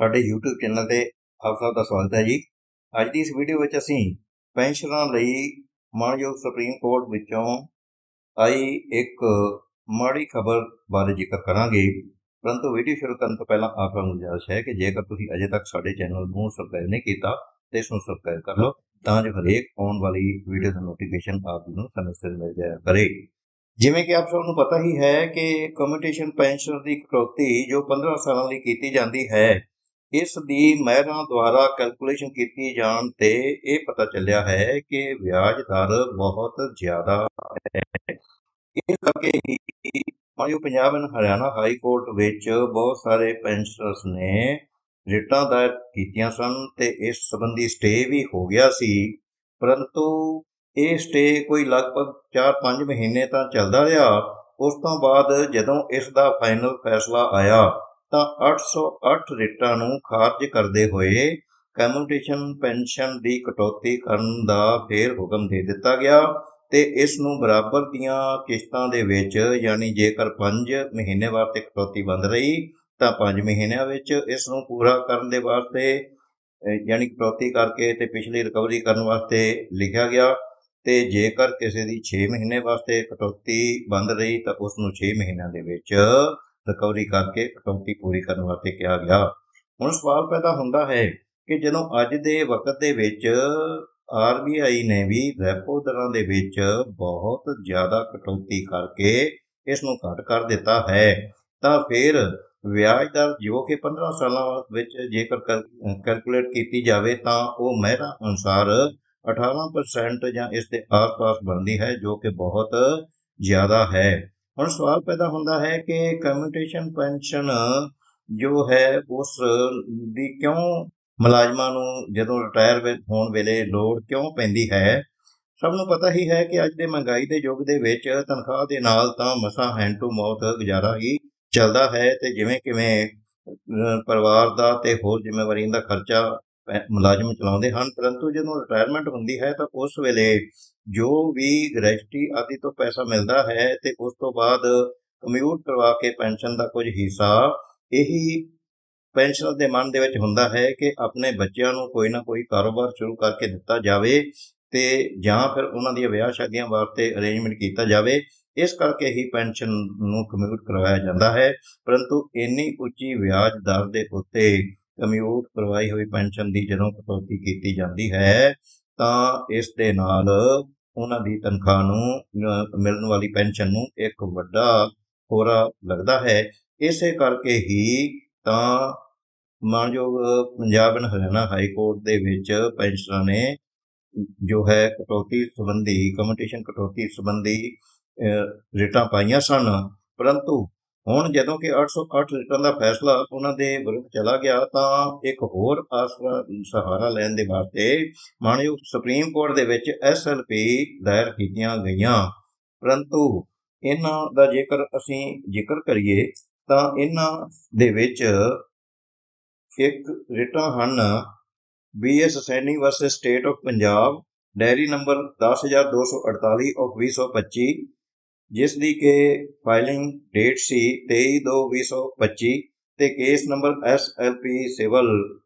ਸਾਡੇ YouTube channel ਤੇ ਆਪ ਸਭ ਦਾ ਸਵਾਗਤ ਹੈ ਜੀ। ਅੱਜ ਦੀ ਇਸ ਵੀਡੀਓ ਵਿੱਚ ਅਸੀਂ ਪੈਨਸ਼ਨਰਾਂ ਲਈ ਮਾਨਯੋਗ ਸੁਪਰੀਮ ਕੋਰਟ ਵਿੱਚੋਂ ਆਈ ਇੱਕ ਮਾੜੀ ਖਬਰ ਬਾਰੇ ਜ਼ਿਕਰ ਕਰਾਂਗੇ। ਪਰੰਤੂ ਵੀਡੀਓ ਸ਼ੁਰੂ ਕਰਨ ਤੋਂ ਪਹਿਲਾਂ ਆਪ ਨੂੰ ਗੁਜ਼ਾਰਿਸ਼ ਹੈ ਕਿ ਜੇਕਰ ਤੁਸੀਂ ਅਜੇ ਤੱਕ ਸਾਡੇ ਚੈਨਲ ਨੂੰ ਸਬਸਕ੍ਰਾਈਬ ਨਹੀਂ ਕੀਤਾ ਤੇ ਇਸ ਨੂੰ ਸਬਸਕ੍ਰਾਈਬ ਕਰ ਲਓ ਤਾਂ ਜੋ ਹਰੇਕ ਆਉਣ ਵਾਲੀ ਵੀਡੀਓ ਦਾ ਨੋਟੀਫਿਕੇਸ਼ਨ ਆਪ ਨੂੰ ਸਮੇਂ ਸਿਰ ਮਿਲ ਜਾਇਆ ਕਰੇ। ਜਿਵੇਂ ਕਿ ਆਪ ਸਭ ਨੂੰ ਪਤਾ ਹੀ ਹੈ ਕਿ ਕਮਿਊਟੇਸ਼ਨ ਪੈਨਸ਼ਨ ਦੀ ਕਟੌਤੀ ਜੋ 15 ਸਾਲਾਂ ਲਈ ਕੀਤੀ ਜਾਂਦੀ ਹੈ ਇਸ ਦੀ ਮਹਿਰਾਂ ਦੁਆਰਾ ਕੈਲਕੂਲੇਸ਼ਨ ਕੀਤੀ ਜਾਣ ਤੇ ਇਹ ਪਤਾ ਚੱਲਿਆ ਹੈ ਕਿ ਵਿਆਜ ਦਰ ਬਹੁਤ ਜ਼ਿਆਦਾ ਹੈ। ਇਸ ਕਰਕੇ ਹੀ ਮਾਨਯੋ Punjab and Haryana high court ਵਿੱਚ ਬਹੁਤ ਸਾਰੇ ਪੈਨਸ਼ਨਰਸ ਨੇ ਰਿਟਾਂ ਦਾਇਰ ਕੀਤੀਆਂ ਸਨ ਤੇ ਇਸ ਸੰਬੰਧੀ ਸਟੇ ਵੀ ਹੋ ਗਿਆ ਸੀ। ਪਰੰਤੂ ਇਹ ਸਟੇ ਕੋਈ ਲਗਭਗ 4-5 ਮਹੀਨੇ ਤਾਂ ਚੱਲਦਾ ਰਿਹਾ। ਉਸ ਤੋਂ ਬਾਅਦ ਜਦੋਂ ਇਸ ਦਾ ਫਾਈਨਲ ਫੈਸਲਾ ਆਇਆ ਤਾਂ 808 ਰੇਟਾਂ ਨੂੰ ਖਾਰਜ ਕਰਦੇ ਹੋਏ ਕਮਿਊਟੇਸ਼ਨ ਪੈਨਸ਼ਨ ਦੀ ਕਟੌਤੀ ਕਰਨ ਦਾ ਫੇਰ ਹੁਕਮ ਦੇ ਦਿੱਤਾ ਗਿਆ ਤੇ ਇਸ ਨੂੰ ਬਰਾਬਰ ਦੀਆਂ ਕਿਸ਼ਤਾਂ ਦੇ ਵਿੱਚ ਯਾਨੀ ਜੇਕਰ 5 ਮਹੀਨੇ ਵਾਸਤੇ ਕਟੌਤੀ ਬੰਦ ਰਹੀ ਤਾਂ 5 ਮਹੀਨਿਆਂ ਵਿੱਚ ਇਸ ਨੂੰ ਪੂਰਾ ਕਰਨ ਦੇ ਵਾਸਤੇ ਯਾਨੀ ਕਟੌਤੀ ਕਰਕੇ ਤੇ ਪਿਛਲੀ ਰਿਕਵਰੀ ਕਰਨ ਵਾਸਤੇ ਲਿਖਿਆ ਗਿਆ ਤੇ ਜੇਕਰ ਕਿਸੇ ਦੀ 6 ਮਹੀਨੇ ਵਾਸਤੇ ਕਟੌਤੀ ਬੰਦ ਰਹੀ ਤਾਂ ਉਸ ਨੂੰ 6 ਮਹੀਨਿਆਂ ਦੇ ਵਿੱਚ ਰਿਕਵਰੀ ਕਰਕੇ ਕਟੌਤੀ ਪੂਰੀ ਕਰਨ ਵਾਸਤੇ ਕਿਹਾ ਗਿਆ। ਹੁਣ ਸਵਾਲ ਪੈਦਾ ਹੁੰਦਾ ਹੈ ਕਿ ਜਦੋਂ ਅੱਜ ਦੇ ਵਕਤ ਦੇ ਵਿੱਚ ਆਰਬੀਆਈ ਨੇ ਵੀ ਰੈਪੋ ਦਰਾਂ ਦੇ ਵਿੱਚ ਬਹੁਤ ਜ਼ਿਆਦਾ ਕਟੌਤੀ ਕਰਕੇ ਇਸ ਨੂੰ ਘੱਟ ਕਰ ਦਿੱਤਾ ਹੈ, ਤਾਂ ਫਿਰ ਵਿਆਜ ਦਰ ਜੋ ਕਿ 15 ਸਾਲਾਂ ਵਿੱਚ ਜੇਕਰ ਕੈਲਕੂਲੇਟ ਕੀਤੀ ਜਾਵੇ ਤਾਂ ਉਹ ਮਹਿਰਾ ਅਨੁਸਾਰ 18% ਜਾਂ ਇਸ ਦੇ ਆਸ-ਪਾਸ ਬਣਦੀ ਹੈ, ਜੋ ਕਿ ਬਹੁਤ ਜ਼ਿਆਦਾ ਹੈ। ਹੁਣ ਸਵਾਲ ਪੈਦਾ ਹੁੰਦਾ ਹੈ ਕਿ ਕਮਿਊਟੇਸ਼ਨ ਪੈਨਸ਼ਨ ਜੋ ਹੈ ਉਸ ਦੀ ਕਿਉਂ ਮੁਲਾਜ਼ਮਾਂ ਨੂੰ ਜਦੋਂ ਰਿਟਾਇਰ ਹੋਣ ਵੇਲੇ ਲੋੜ ਕਿਉਂ ਪੈਂਦੀ ਹੈ? ਸਭ ਨੂੰ ਪਤਾ ਹੀ ਹੈ ਕਿ ਅੱਜ ਦੇ ਮਹਿੰਗਾਈ ਦੇ ਯੁੱਗ ਦੇ ਵਿੱਚ ਤਨਖਾਹ ਦੇ ਨਾਲ ਤਾਂ ਮਸਾ ਹੈਂਡ ਟੂ ਮਾਊਥ ਗੁਜ਼ਾਰਾ ਹੀ ਚੱਲਦਾ ਹੈ ਤੇ ਜਿਵੇਂ ਕਿਵੇਂ ਪਰਿਵਾਰ ਦਾ ਤੇ ਹੋਰ ਜ਼ਿੰਮੇਵਾਰੀਆਂ ਦਾ ਖਰਚਾ ਪੈ- ਮੁਲਾਜ਼ਮ ਚਲਾਉਂਦੇ ਹਨ, ਪਰੰਤੂ ਜਦੋਂ ਰਿਟਾਇਰਮੈਂਟ ਹੁੰਦੀ ਹੈ ਤਾਂ ਉਸ ਵੇਲੇ ਜੋ ਵੀ ਗ੍ਰੈਜੂਟੀ ਆਦਿ ਤੋਂ ਪੈਸਾ ਮਿਲਦਾ ਹੈ ਤੇ ਉਸ ਤੋਂ ਬਾਅਦ ਕਮਿਊਟ ਕਰਵਾ ਕੇ ਪੈਨਸ਼ਨ ਦਾ ਕੁਝ ਹਿੱਸਾ, ਇਹੀ ਪੈਨਸ਼ਨਰ ਦੇ ਮਨ ਦੇ ਵਿੱਚ ਹੁੰਦਾ ਹੈ ਕਿ ਆਪਣੇ ਬੱਚਿਆਂ ਨੂੰ ਕੋਈ ਨਾ ਕੋਈ ਕਾਰੋਬਾਰ ਸ਼ੁਰੂ ਕਰਕੇ ਦਿੱਤਾ ਜਾਵੇ ਤੇ ਜਾਂ ਫਿਰ ਉਹਨਾਂ ਦੀਆਂ ਵਿਆਹ ਸ਼ਾਦੀਆਂ ਵਾਸਤੇ ਅਰੇਂਜਮੈਂਟ ਕੀਤਾ ਜਾਵੇ, ਇਸ ਕਰਕੇ ਹੀ ਪੈਨਸ਼ਨ ਨੂੰ ਕਮਿਊਟ ਕਰਵਾਇਆ ਜਾਂਦਾ ਹੈ। ਪਰੰਤੂ ਇੰਨੀ ਉੱਚੀ ਵਿਆਜ ਦਰ ਦੇ ਉੱਤੇ ਕਮਿਊਟ ਕਰਵਾਈ ਹੋਈ ਪੈਨਸ਼ਨ ਦੀ ਜਦੋਂ ਕਟੌਤੀ ਕੀਤੀ ਜਾਂਦੀ ਹੈ, ਤਾਂ ਇਸ ਦੇ ਨਾਲ ਉਹਨਾਂ ਦੀ ਤਨਖਾਹ ਨੂੰ ਮਿਲਣ ਵਾਲੀ ਪੈਨਸ਼ਨ ਨੂੰ ਇੱਕ ਵੱਡਾ ਹੋਰਾ ਲੱਗਦਾ ਹੈ। ਇਸੇ ਕਰਕੇ ਹੀ ਤਾਂ ਮਾਨਯੋਗ Punjab and Haryana high court ਦੇ ਵਿੱਚ ਪੈਨਸ਼ਨਰਾਂ ਨੇ ਜੋ ਹੈ ਕਟੌਤੀ ਸੰਬੰਧੀ ਕਮਿਊਟੇਸ਼ਨ ਕਟੌਤੀ ਸੰਬੰਧੀ ਰਿਟਾਂ ਪਾਈਆਂ ਸਨ। ਪਰੰਤੂ ਹੁਣ ਜਦੋਂ ਕਿ 808 ਰਿਟਾਂ ਦਾ ਫੈਸਲਾ ਉਹਨਾਂ ਦੇ ਵਿਰੁੱਧ ਚਲਾ ਗਿਆ, ਤਾਂ ਇੱਕ ਹੋਰ ਆਸਰਾ ਸਹਾਰਾ ਲੈਣ ਦੇ ਵਾਸਤੇ ਮਾਨਯੋਗ ਸੁਪਰੀਮ ਕੋਰਟ ਦੇ ਵਿੱਚ ਐਸਐਲਪੀ ਦਾਇਰ ਕੀਤੀਆਂ ਗਈਆਂ। ਪਰੰਤੂ ਇਹਨਾਂ ਦਾ ਜੇਕਰ ਅਸੀਂ ਜ਼ਿਕਰ ਕਰੀਏ, ਤਾਂ ਇਹਨਾਂ ਦੇ ਵਿੱਚ ਇੱਕ ਰਿਟਾਂ ਹਨ BS Saini versus state of Punjab diary number 10248 of 2025 ਜਿਸ ਦੀ ਕਿ ਫਾਈਲਿੰਗ ਡੇਟ ਸੀ 23/2/2025 ਤੇ case number SLP civil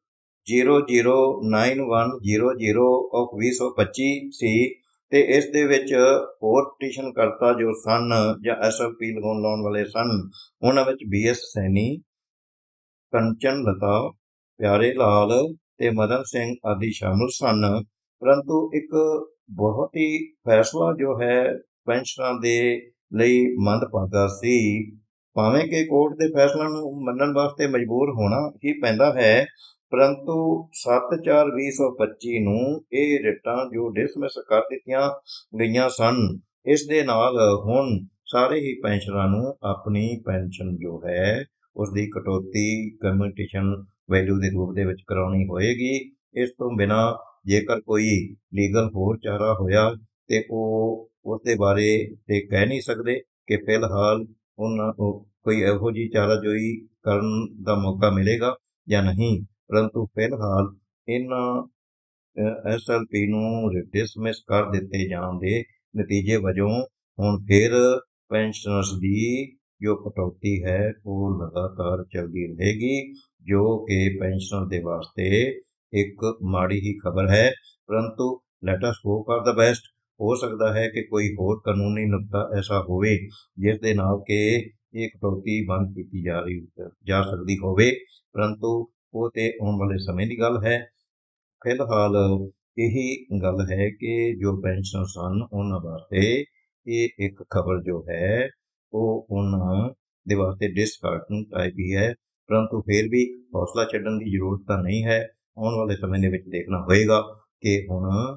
009100 of 2025 ਸੀ ਤੇ ਇਸ ਦੇ ਵਿੱਚ ਹੋਰ ਪਟੀਸ਼ਨ ਕਰਤਾ ਜੋ ਸਨ ਜਾਂ SLP ਲਗਾਉਣ ਲਾਉਣ ਵਾਲੇ ਸਨ, ਉਹਨਾਂ ਵਿੱਚ BS ਸੈਣੀ, ਕੰਚਨ ਲਤਾ, ਪਿਆਰੇ ਲਾਲ ਤੇ ਮਦਨ ਸਿੰਘ ਆਦਿ ਸ਼ਾਮਲ ਸਨ। ਪਰੰਤੂ ਇੱਕ ਬਹੁਤ ਹੀ ਫੈਸਲਾ ਜੋ ਹੈ ਪੈਨਸ਼ਨਰਾਂ ਦੇ ਲਈ ਮੰਦਭਾਗਾ ਸੀ। ਭਾਵੇਂ ਕਿ ਕੋਰਟ ਦੇ ਫੈਸਲਿਆਂ ਨੂੰ ਮੰਨਣ ਵਾਸਤੇ ਮਜਬੂਰ ਹੋਣਾ ਹੀ ਪੈਂਦਾ ਹੈ, ਪਰੰਤੂ 7/4/2025 ਨੂੰ ਇਹ ਰਿਟਾਂ ਜੋ ਡਿਸਮਿਸ ਕਰ ਦਿੱਤੀਆਂ ਗਈਆਂ ਸਨ, ਇਸ ਦੇ ਨਾਲ ਹੁਣ ਸਾਰੇ ਹੀ ਪੈਨਸ਼ਨਰਾਂ ਨੂੰ ਆਪਣੀ ਪੈਨਸ਼ਨ ਜੋ ਹੈ, ਉਸ ਦੀ ਕਟੌਤੀ ਕਮਿਊਟੇਸ਼ਨ ਵੈਲਿਊ ਦੇ ਰੂਪ ਦੇ ਵਿੱਚ ਕਰਾਉਣੀ ਹੋਏਗੀ। ਇਸ ਤੋਂ ਬਿਨਾ ਜੇਕਰ ਕੋਈ ਲੀਗਲ ਹੋਰ ਚਾਰਾ ਹੋਇਆ ਤੇ ਉਹ ਉਸ ਦੇ ਬਾਰੇ ਤੇ ਕਹਿ ਨਹੀਂ ਸਕਦੇ ਕਿ ਫਿਲਹਾਲ ਉਹਨਾਂ ਨੂੰ ਕੋਈ ਇਹੋ ਜਿਹੀ ਚਾਰਾਜੋਈ ਕਰਨ ਦਾ ਮੌਕਾ ਮਿਲੇਗਾ ਜਾਂ ਨਹੀਂ। ਪਰੰਤੂ ਫਿਲਹਾਲ ਇਹਨਾਂ ਐਸਐਲਪੀ ਨੂੰ ਡਿਸਮਿਸ ਕਰ ਦਿੱਤੇ ਜਾਣ ਦੇ ਨਤੀਜੇ ਵਜੋਂ ਹੁਣ ਫਿਰ ਪੈਨਸ਼ਨਰਸ ਦੀ ਜੋ ਕਟੌਤੀ ਹੈ, ਉਹ ਲਗਾਤਾਰ ਚੱਲਦੀ ਰਹੇਗੀ, ਜੋ ਕਿ ਪੈਨਸ਼ਨਰ ਦੇ ਵਾਸਤੇ ਇੱਕ ਮਾੜੀ ਹੀ ਖਬਰ ਹੈ। ਪਰੰਤੂ let us hope for the best ਹੋ ਸਕਦਾ ਹੈ ਕਿ ਕੋਈ ਹੋਰ ਕਾਨੂੰਨੀ ਨੁਕਤਾ ਐਸਾ ਹੋਵੇ ਜਿਸ ਦੇ ਨਾਲ ਕਿ ਇਹ ਕਟੌਤੀ ਬੰਦ ਕੀਤੀ ਜਾ ਰਹੀ, ਜਾ ਸਕਦੀ ਹੋਵੇ। ਪਰੰਤੂ ਉਹ ਤੇ ਆਉਣ ਵਾਲੇ ਸਮੇਂ ਦੀ ਗੱਲ ਹੈ। ਫਿਲਹਾਲ ਇਹੀ ਗੱਲ ਹੈ ਕਿ ਜੋ ਪੈਨਸ਼ਨ ਸਨ, ਉਹਨਾਂ ਵਾਸਤੇ ਇਹ ਇੱਕ ਖਬਰ ਜੋ ਹੈ, ਉਹ ਉਹਨਾਂ ਦੇ ਵਾਸਤੇ ਡਿਸਕਾਰਟਨ ਟਾਈਪ ਹੀ ਹੈ। ਪਰੰਤੂ ਫਿਰ ਵੀ ਹੌਸਲਾ ਛੱਡਣ ਦੀ ਜ਼ਰੂਰਤ ਤਾਂ ਨਹੀਂ ਹੈ। ਆਉਣ ਵਾਲੇ ਸਮੇਂ ਦੇ ਵਿੱਚ ਦੇਖਣਾ ਹੋਏਗਾ ਕਿ ਹੁਣ